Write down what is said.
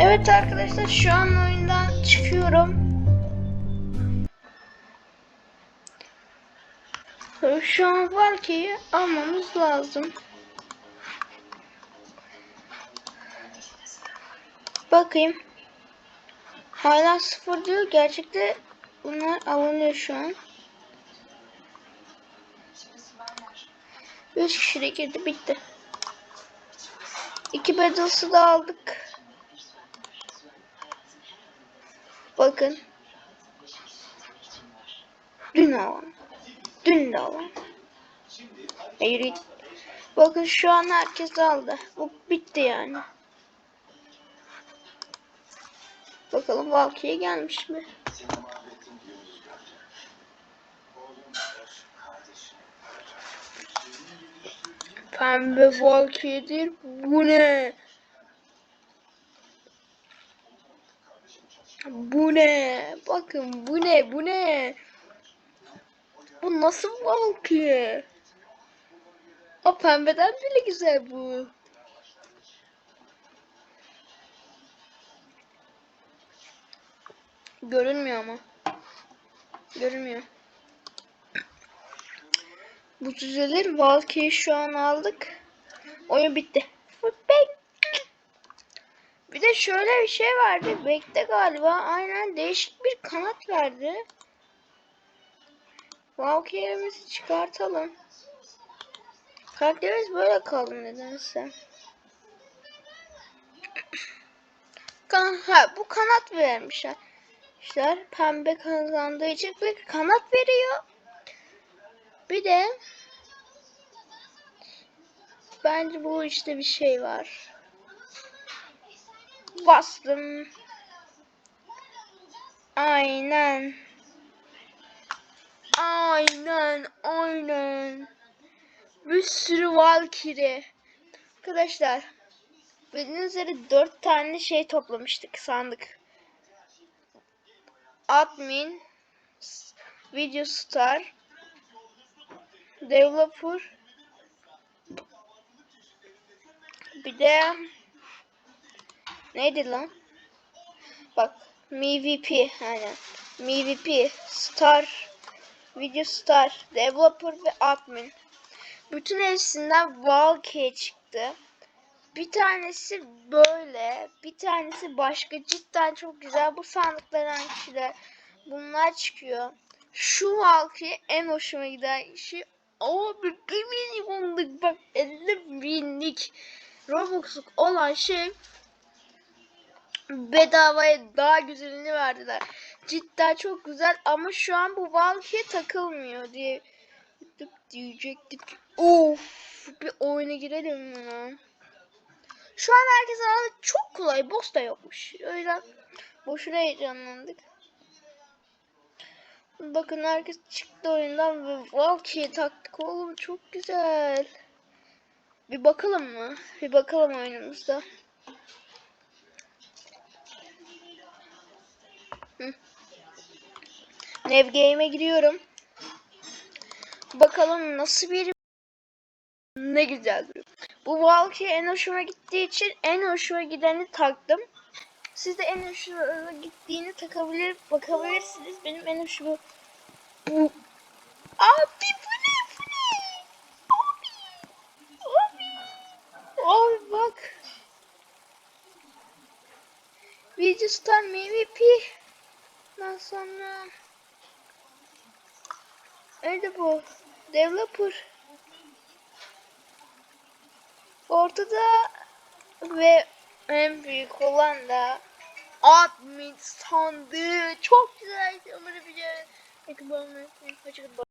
Evet arkadaşlar şu an oyundan çıkıyorum. Şu an var ki almamız lazım. Bakayım. Hala sıfır diyor. Gerçekte bunlar alınıyor şu an. 3 kişi de girdi bitti. İki bedası da aldık. Bakın. Dün alan. Dün de alan. Hayır. Bakın şu an herkes aldı. Bu bitti yani. Bakalım Valkyrie gelmiş mi? Pembe Valkyrie'dir. Bu ne? Bu ne? Bakın bu ne? Bu ne? Bu nasıl Valkyrie? O pembeden bile güzel bu. Görünmüyor ama. Görünmüyor. Bu düzelir. Valkyrie şu an aldık. Oyun bitti. Bir de şöyle bir şey vardı. Bekte galiba aynen değişik bir kanat verdi. Valkyrie'mizi çıkartalım. Karakterimiz böyle kaldı nedense. Kan ha, bu kanat vermişler. İşte pembe kazandığı için bir kanat veriyor. Bir de bence bu işte bir şey var. Bastım. Aynen. Aynen, aynen. Bir sürü Valkyrie. Arkadaşlar, bildiğiniz üzere 4 tane şey toplamıştık sandık. Admin, Video Star, Developer, bir de neydi lan? Bak, MVP aynen. MVP, Star, Video Star, Developer ve Admin. Bütün hepsinden Valkyrie çıktı. Bir tanesi böyle, bir tanesi başka. Cidden çok güzel. Bu sandıklardan kişiler bunlar çıkıyor. Şu Valkyrie en hoşuma giden şey. Abi bir milyonluk bak 50 binlik Robux'luk olan şey bedavaya daha güzelini verdiler. Cidden çok güzel ama şu an bu Valkyrie takılmıyor diye diyecektik. Of bir oyuna girelim mi? Şu an herkes aldı çok kolay. Boss da yokmuş. O yüzden boşuna heyecanlandık. Bakın herkes çıktı oyundan ve Valkyrie taktık oğlum çok güzel. Bir bakalım mı? Bir bakalım oyunumuzda. Hı. Nev Game'e giriyorum. Bakalım nasıl bir ne güzel duruyor. Bu Valkyrie en hoşuma gittiği için en hoşuma gideni taktım. Siz de en hoşuma gittiğini takabilir, bakabilirsiniz. Benim en hoşuma bu. Abi bu ne bu ne? Abi. Abi. Abi bak. Video Star MVP. Ondan sonra Nerede bu? Developer. Ortada ve en büyük olan da admin sandığı. Çok güzel. Umarım bir